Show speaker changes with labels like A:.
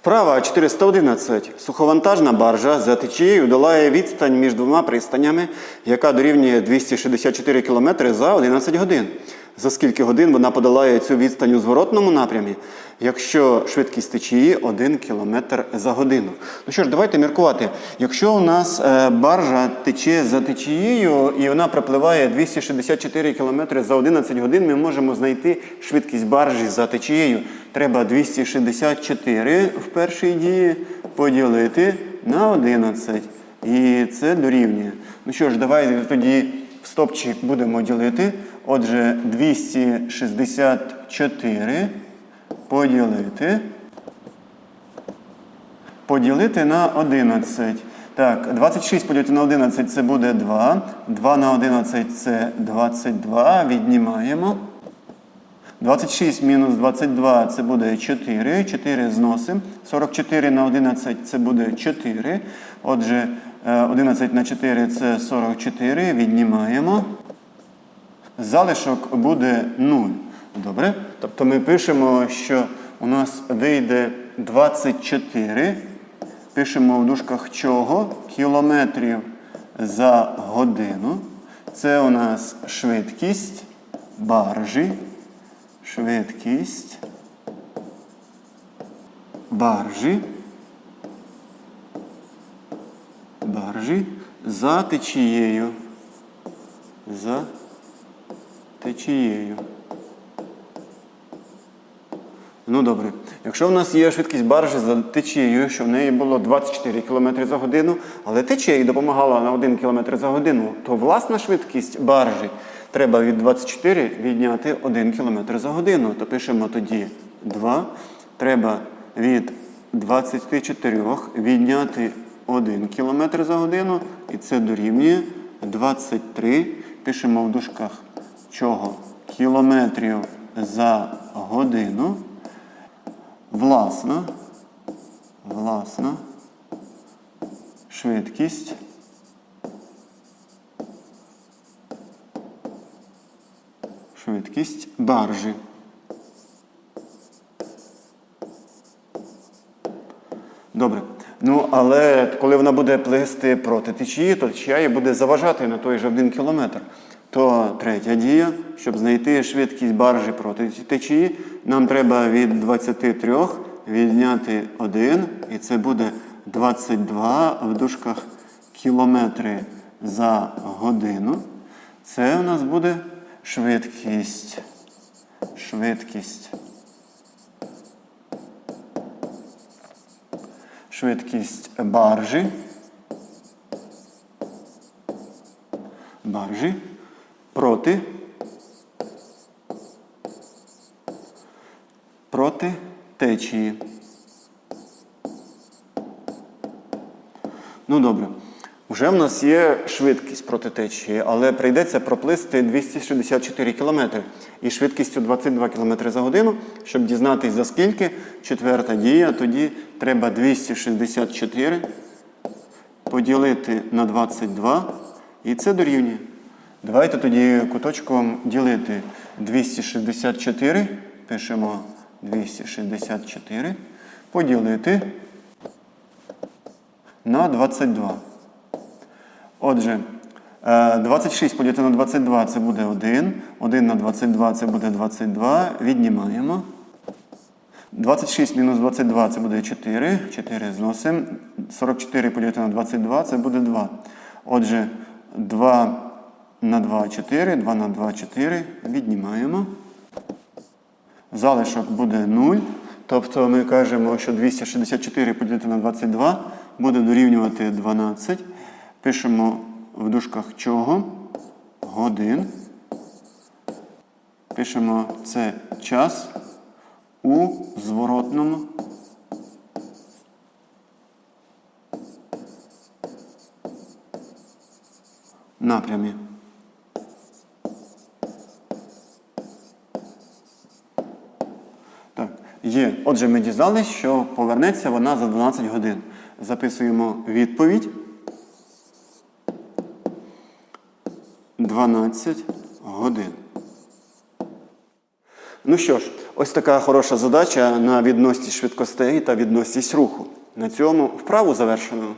A: Вправа 411. Суховантажна баржа за течією долає відстань між двома пристанями, яка дорівнює 264 км за 11 годин. За скільки годин вона подолає цю відстань у зворотному напрямі, якщо швидкість течії 1 км за годину. Ну що ж, давайте міркувати. Якщо у нас е, баржа тече за течією і вона пропливає 264 км за 11 годин, ми можемо знайти швидкість баржі за течією. Треба 264 в першій дії поділити на 11. І це дорівнює. Ну що ж, давайте тоді стопчик будемо ділити. Отже, 264 поділити. Поділити на 11. Так, 26 поділити на 11 це буде 2. 2 на 11 це 22. Віднімаємо. 26 мінус 22 це буде 4. 4 зносимо. 44 на 11 це буде 4. Отже, е, 11 на 4 це 44. Віднімаємо. Залишок буде 0. Добре? Тобто ми пишемо, що у нас вийде 24. Пишемо в дужках чого? Кілометрів за годину. Це у нас швидкість баржі. Швидкість баржі. Баржі за течією. За течією. Ну добре. Якщо в нас є швидкість баржі за течією, що в неї було 24 км за годину, але течія їй допомагала на 1 км за годину, то власна швидкість баржі треба від 24 відняти 1 км за годину. То пишемо тоді 2. Треба від 24 відняти 1 км за годину, і це дорівнює 23. Пишемо в дужках чого? Кілометрів за годину. Власна, власна швидкість швидкість баржі. Добре. Ну, але коли вона буде плисти проти течії, то течія їй буде заважати на той же один кілометр. То третя дія, щоб знайти швидкість баржі проти течії, нам треба від 23 відняти 1, і це буде 22 в дужках кілометри за годину. Це у нас буде швидкість. Швидкість. Швидкість баржі. Баржі проти. Проти течії. Ну добре. Вже в нас є швидкість проти течії, але прийдеться проплисти 264 км і швидкістю 22 км за годину, щоб дізнатись за скільки. Четверта дія, тоді треба 264 поділити на 22, і це дорівнює. Давайте тоді куточком ділити 264, пишемо 264, поділити на 22. Отже, е, 26 поділити на 22 це буде 1. 1 на 22 це буде 22. Віднімаємо. 26 мінус 22 це буде 4. 4 зносимо. 44 поділити на 22 це буде 2. Отже, 2 на 2 4. 2 на 2 4. Віднімаємо. Залишок буде 0. Тобто ми кажемо, що 264 поділити на 22 буде дорівнювати 12. Пишемо в дужках чого? Годин. Пишемо це час у зворотному. Напрямі. Так, є. Отже, ми дізналися, що повернеться вона за 12 годин. Записуємо відповідь. 12 годин. Ну що ж, ось така хороша задача на відносність швидкостей та відносність руху. На цьому вправу завершено.